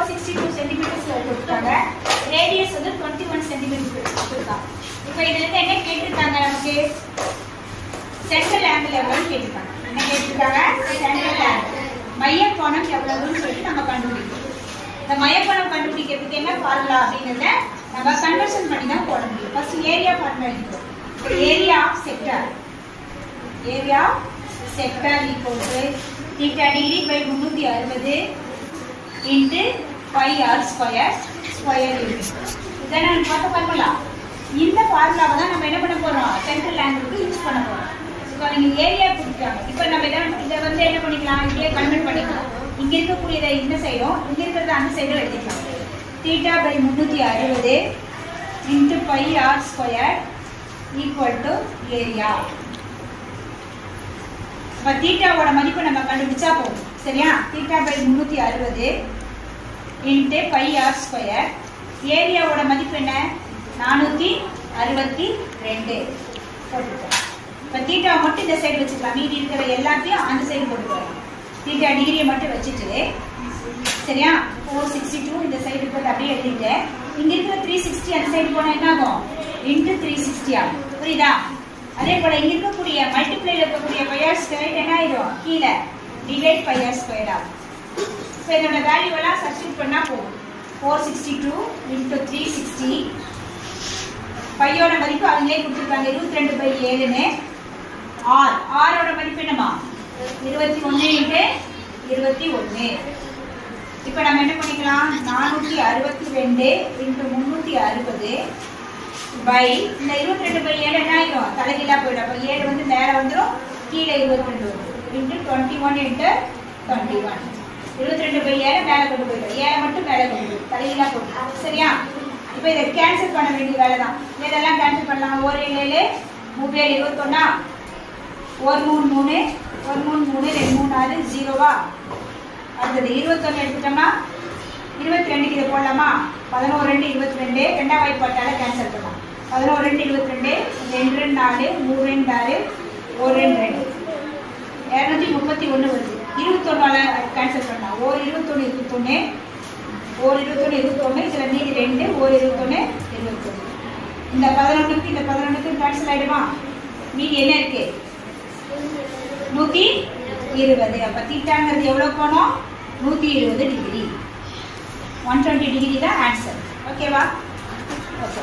Four sixty two சென்டிமீட்டர்ஸில் கொடுத்துருக்காங்க. Radius வந்து twenty one centimetre கொடுத்துருக்காங்க. இப்போ இதுலேருந்து என்ன கேட்டிருக்காங்க நமக்கு? சென்ட்ரல் ஆங்கிள் எவ்வளோன்னு கேட்டிருக்காங்க. என்ன கேட்டிருக்காங்க? சென்ட்ரல் ஆங்கிள் மையக்கோணம் எவ்வளவுன்னு சொல்லிட்டு நம்ம கண்டுபிடிக்கணும். இந்த மையக்கோணம் கண்டுபிடிக்கிறதுக்கு என்ன ஃபார்முலா அப்படிங்கிறத நம்ம கன்வர்ஷன் பண்ணி தான் போட முடியும். ஃபர்ஸ்ட் ஏரியா ஃபார்முலா எடுக்கிறோம் area of sector area sector equal to theta degree by முந்நூற்றி அறுபது into five R square square unit இதை நான் பார்த்த ஃபார்முலா இந்த ஃபார்முலாவை தான் நம்ம என்ன பண்ண போகிறோம் சென்ட்ரல் ஆங்கிளுக்கு யூஸ் பண்ண போகிறோம் இப்போ நீங்கள் ஏரியா பிடிக்காங்க இப்போ நம்ம இதை இதை வந்து என்ன பண்ணிக்கலாம்? இங்கே கன்வெர்ட் பண்ணிக்கலாம். இங்கே இருக்கக்கூடியதை இந்த சைடும் இங்கே இருக்கிறத அந்த சைடும் எடுத்துக்கலாம். தீட்டா பை முந்நூற்றி அறுபது into pi R square equal to area இப்போ தீட்டாவோட மதிப்பு நம்ம கண்டுபிடிச்சா போகும் சரியா? தீட்டா பை முந்நூற்றி அறுபது இன்ட்டு பை ஆர் ஸ்கொயர் ஏரியாவோட மதிப்பு என்ன? நானூற்றி அறுபத்தி ரெண்டு. போட்டுக்கலாம் இப்போ தீட்டா மட்டும் இந்த சைடு வச்சுக்கலாம். மீதி இருக்கிற எல்லாத்தையும் அந்த சைடு போட்டுக்கலாம் தீட்டா டிகிரியை மட்டும் வச்சுட்டு சரியா? ஃபோர் சிக்ஸ்டி டூ இந்த சைடு போட்டு அப்படியே எழுதிட்டேன் இங்கே இருக்கிற த்ரீ சிக்ஸ்டி அந்த சைடு போனால் என்ன ஆகும்? இன்ட்டு த்ரீ சிக்ஸ்டி ஆகும். புரியுதா? அதே போல் இங்கே இருக்கக்கூடிய மல்டிப்ளைல இருக்கக்கூடிய பையர் ஸ்கொயர் என்ன ஆயிடும் கீழே டிவைட் பையர் ஸ்கொயர் ஆகும். சரி நம்ம வேல்யூ எல்லாம் சப்ஸ்டியூட் பண்ணால் போதும். Four sixty two into three sixty பையோட மதிப்பு அவங்களே கொடுத்துருக்காங்க. இருபத்தி ரெண்டு பை ஏழுன்னு ஆர் ஆரோட மதிப்பு என்னமா இருபத்தி ஒன்று இன்ட்டு இருபத்தி ஒன்று இப்போ நம்ம என்ன பண்ணிக்கலாம்? நானூற்றி அறுபத்தி ரெண்டு இன்ட்டு முந்நூற்றி அறுபது பை இந்த இருபத்தி ரெண்டு பை ஏழு என்ன ஆகிடும் தலைகீழாக போயிடும். அப்போ ஏழு வந்து மேலே வந்துடும் கீழே இருபத்தி ரெண்டு வரும் into twenty one into twenty one இருபத்தி ரெண்டு பை ஏழை மேலே கொண்டு போயிடும் ஏழை மட்டும் மேலே கொண்டு போயிடும் தலையெல்லாம் போட்டு சரியா? இப்போ இதை கேன்சல் பண்ண வேண்டிய வேலை தான் இதெல்லாம் கேன்சல் பண்ணலாம். ஒரு ஏழு மூணு ஏழு இருபத்தொன்னா? ஒரு மூணு மூணு ஒரு மூணு மூணு ரெண்டு மூணு நாலு ஜீரோவா? அடுத்தது இருபத்தொன்று எடுத்துட்டோம்னா? இருபத்தி ரெண்டுக்கு இதை போடலாமா? பதினோரு ரெண்டு இருபத்தி ரெண்டு ரெண்டாம் வாய்ப்பாட்டால கேன்சல் பண்ணலாம். பதினோரு ரெண்டு இருபத்தி ரெண்டு ரெண்டு ரெண்டு நாலு மூணு ரெண்டு ஆறு ஒரு ரெண்டு ரெண்டு. இரநூத்தி முப்பத்தி ஒன்று வருது. இருபத்தொன்னால கேன்சல் பண்ணலாம் ஒரு இருபத்தொன்று இருபத்தொன்று ஒரு இருபத்தொன்று இருபத்தொன்று இதில் மீதி ரெண்டு ஓர் இருபத்தொன்று இருபத்தொன்று இந்த பதினொன்றுக்கு இந்த பதினொன்றுக்கு கேன்சல் ஆகிடுமா மீதி என்ன இருக்கு? நூற்றி இருபது. அப்போ தீட்டாங்கிறது எவ்வளோ போனோம்? நூற்றி இருபது டிகிரி ஒன் டுவெண்ட்டி டிகிரி தான் ஆன்சர் ஓகேவா